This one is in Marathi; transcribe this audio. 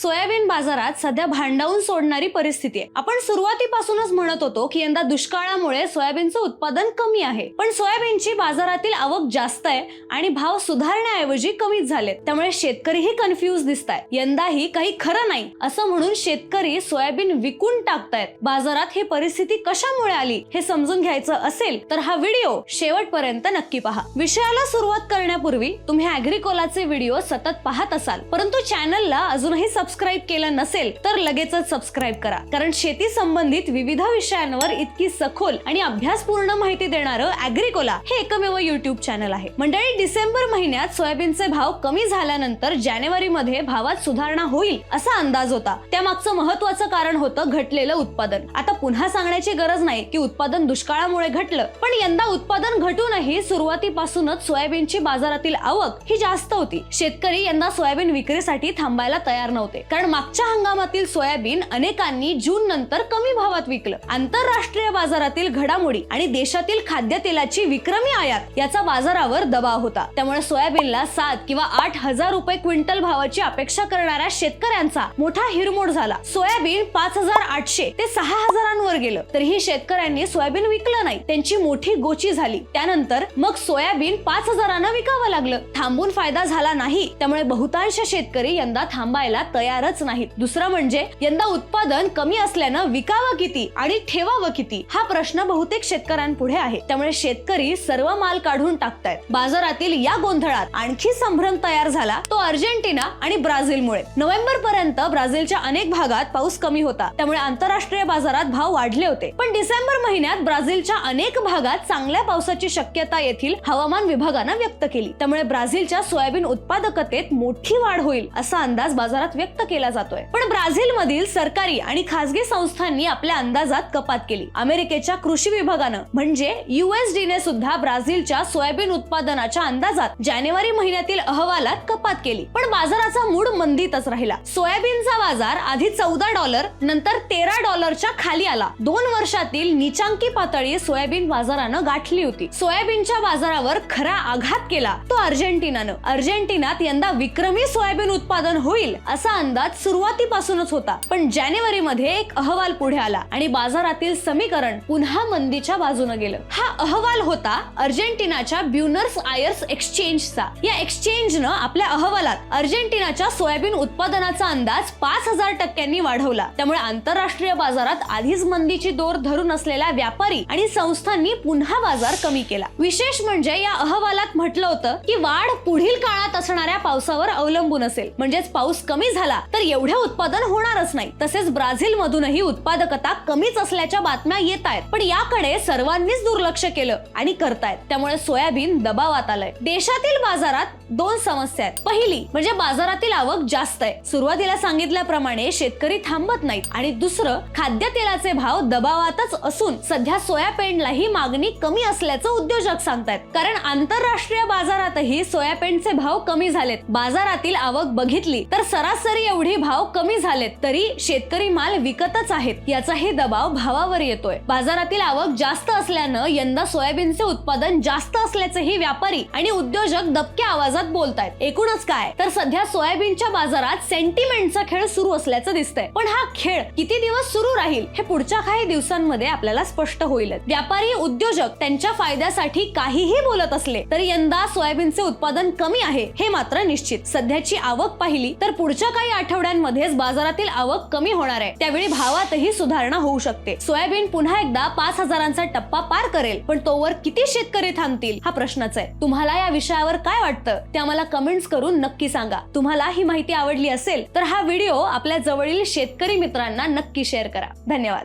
सोयाबीन बाजारात सध्या भांडावून सोडणारी परिस्थिती आहे. आपण सुरुवातीपासूनच म्हणत होतो की यंदा दुष्काळामुळे सोयाबीनचं उत्पादन कमी आहे. पण सोयाबीनची बाजारातील आवक जास्त आहे आणि भाव सुधारण्याऐवजी कमीच झालेत. त्यामुळे शेतकरीही कन्फ्युज दिसत आहे यंदाही काही खरं नाही असं म्हणून शेतकरी सोयाबीन विकून टाकतायत. बाजारात ही परिस्थिती कशामुळे आली हे समजून घ्यायचं असेल तर हा व्हिडिओ शेवटपर्यंत नक्की पहा. विषयाला सुरुवात करण्यापूर्वी तुम्ही अॅग्रिकोलाचे व्हिडिओ सतत पाहत असाल परंतु चॅनलला अजूनही सबस्क्राईब केलं नसेल तर लगेचच सबस्क्राईब करा. कारण शेती संबंधित विविध विषयांवर इतकी सखोल आणि अभ्यासपूर्ण माहिती देणारं अॅग्रिकोला हे एकमेव युट्यूब चॅनल आहे. मंडळी डिसेंबर महिन्यात सोयाबीनचे भाव कमी झाल्यानंतर जानेवारी मध्ये भावात सुधारणा होईल असा अंदाज होता. त्यामागचं महत्वाचं कारण होतं घटलेलं उत्पादन. आता पुन्हा सांगण्याची गरज नाही की उत्पादन दुष्काळामुळे घटलं पण यंदा उत्पादन घटूनही सुरुवातीपासूनच सोयाबीनची बाजारातील आवक ही जास्त होती. शेतकरी यंदा सोयाबीन विक्रीसाठी थांबायला तयार नव्हते. कारण मागच्या हंगामातील सोयाबीन अनेकांनी जून नंतर कमी भावात विकलं. आंतरराष्ट्रीय बाजारातील घडामोडी आणि देशातील खाद्यतेलाची विक्रमी आयात याचा बाजारावर दबाव होता. त्यामुळे सोयाबीनला सात किंवा आठ हजार रुपये क्विंटल भावाची अपेक्षा करणाऱ्या शेतकऱ्यांचा मोठा हिरमोड झाला. सोयाबीन पाच हजार आठशे ते सहा हजारांवर गेलं. तरीही शेतकऱ्यांनी सोयाबीन विकलं नाही. त्यांची मोठी गोची झाली. त्यानंतर मग सोयाबीन पाच हजारांना विकावं लागलं. थांबून फायदा झाला नाही. त्यामुळे बहुतांश शेतकरी यंदा थांबायला तयार तयारच नाहीत. दुसरं म्हणजे यंदा उत्पादन कमी असल्यानं विकावं किती आणि ठेवावं किती? हा प्रश्न बहुतेक शेतकऱ्यांपुढे आहे. त्यामुळे शेतकरी सर्व माल काढून टाकतायत. बाजारातील या गोंधळात आणखी संभ्रम तयार झाला. तो अर्जेंटिना आणि ब्राझीलमुळे. नोव्हेंबर पर्यंत ब्राझीलच्या अनेक भागात पाऊस कमी होता. त्यामुळे आंतरराष्ट्रीय बाजारात भाव वाढले होते. पण डिसेंबर महिन्यात ब्राझीलच्या अनेक भागात चांगल्या पावसाची शक्यता येथील हवामान विभागानं व्यक्त केली. त्यामुळे ब्राझीलच्या सोयाबीन उत्पादकतेत मोठी वाढ होईल असा अंदाज बाजारात व्यक्त केला जातोय. पण ब्राझील मधील सरकारी आणि खासगी संस्थांनी आपल्या अंदाजात कपात केली. अमेरिकेच्या कृषी विभागानं म्हणजे युएसडी ने सुद्धा ब्राझीलच्या सोयाबीन उत्पादनाच्या अंदाजात जानेवारी महिन्यातील अहवालात कपात केली. पण बाजाराचा मूड मंदीतच राहिला. सोयाबीनचा बाजार आधी चौदा डॉलर नंतर तेरा डॉलरच्या खाली आला. दोन वर्षातील निचांकी पातळी सोयाबीन बाजारानं गाठली होती. सोयाबीनच्या बाजारावर खरा आघात केला तो अर्जेंटिनानं. अर्जेंटिनात यंदा विक्रमी सोयाबीन उत्पादन होईल असा अंदाज सुरुवातीपासूनच होता. पण जानेवारी मध्ये एक अहवाल पुढे आला आणि बाजारातील समीकरण पुन्हा मंदीच्या बाजूने गेलं. हा अहवाल होता अर्जेंटिनाच्या ब्युनर्स आयर्स एक्सचेंजचा. या एक्सचेंजनं आपल्या अहवालात अर्जेंटिनाच्या सोयाबीन उत्पादनाचा अंदाज पाच हजार टक्क्यांनी वाढवला. त्यामुळे आंतरराष्ट्रीय बाजारात आधीच मंदीची दोर धरून असलेल्या व्यापारी आणि संस्थांनी पुन्हा बाजार कमी केला. विशेष म्हणजे या अहवालात म्हटलं होतं की वाढ पुढील काळात असणाऱ्या पावसावर अवलंबून असेल. म्हणजेच पाऊस कमी झाला तर एवढे उत्पादन होणारच नाही. तसेच ब्राझील मधूनही उत्पादकता कमीच असल्याच्या बातम्या येत आहेत. पण याकडे सर्वांनीच दुर्लक्ष केलं आणि करतायत. त्यामुळे सोयाबीन दबावात आलंय. देशातील बाजारात दोन समस्या आहेत. पहिली म्हणजे बाजारातील आवक जास्त आहे. सुरुवातीला सांगितल्याप्रमाणे शेतकरी थांबत नाहीत. आणि दुसरं खाद्यतेलाचे भाव दबावातच असून सध्या सोयाबीनलाही मागणी कमी असल्याचं उद्योजक सांगतायत. कारण आंतरराष्ट्रीय बाजारातही सोयाबीनचे भाव कमी झालेत. बाजारातील आवक बघितली तर सरासरी एवढी भाव कमी झालेत तरी शेतकरी माल विकतच आहेत. याचाही दबाव भावावर येतोय. बाजारातील आवक जास्त असल्यानं यंदा सोयाबीनचे उत्पादन जास्त असल्याचेही व्यापारी आणि उद्योजक दबक्या आवाजात बोलतायत. एकूणच काय? तर सध्या सोयाबीनच्या बाजारात सेंटिमेंटचा खेळ सुरू असल्याचं दिसतंय. पण हा खेळ किती दिवस सुरू राहील हे पुढच्या काही दिवसांमध्ये आपल्याला स्पष्ट होईल. व्यापारी उद्योजक त्यांच्या फायद्यासाठी काहीही बोलत असले तरी यंदा सोयाबीनचे उत्पादन कमी आहे हे मात्र निश्चित. सध्याची आवक पाहिली तर पुढच्या काही काही आठवड्यांमध्येच बाजारातील आवक कमी होणार आहे. त्यावेळी भावातही सुधारणा होऊ शकते. सोयाबीन पुन्हा एकदा पाच हजारांचा टप्पा पार करेल पण तोवर किती शेतकरी थांबतील हा प्रश्नच आहे. तुम्हाला या विषयावर काय वाटतं ते आम्हाला कमेंट्स करून नक्की सांगा. तुम्हाला ही माहिती आवडली असेल तर हा व्हिडिओ आपल्या जवळील शेतकरी मित्रांना नक्की शेअर करा. धन्यवाद.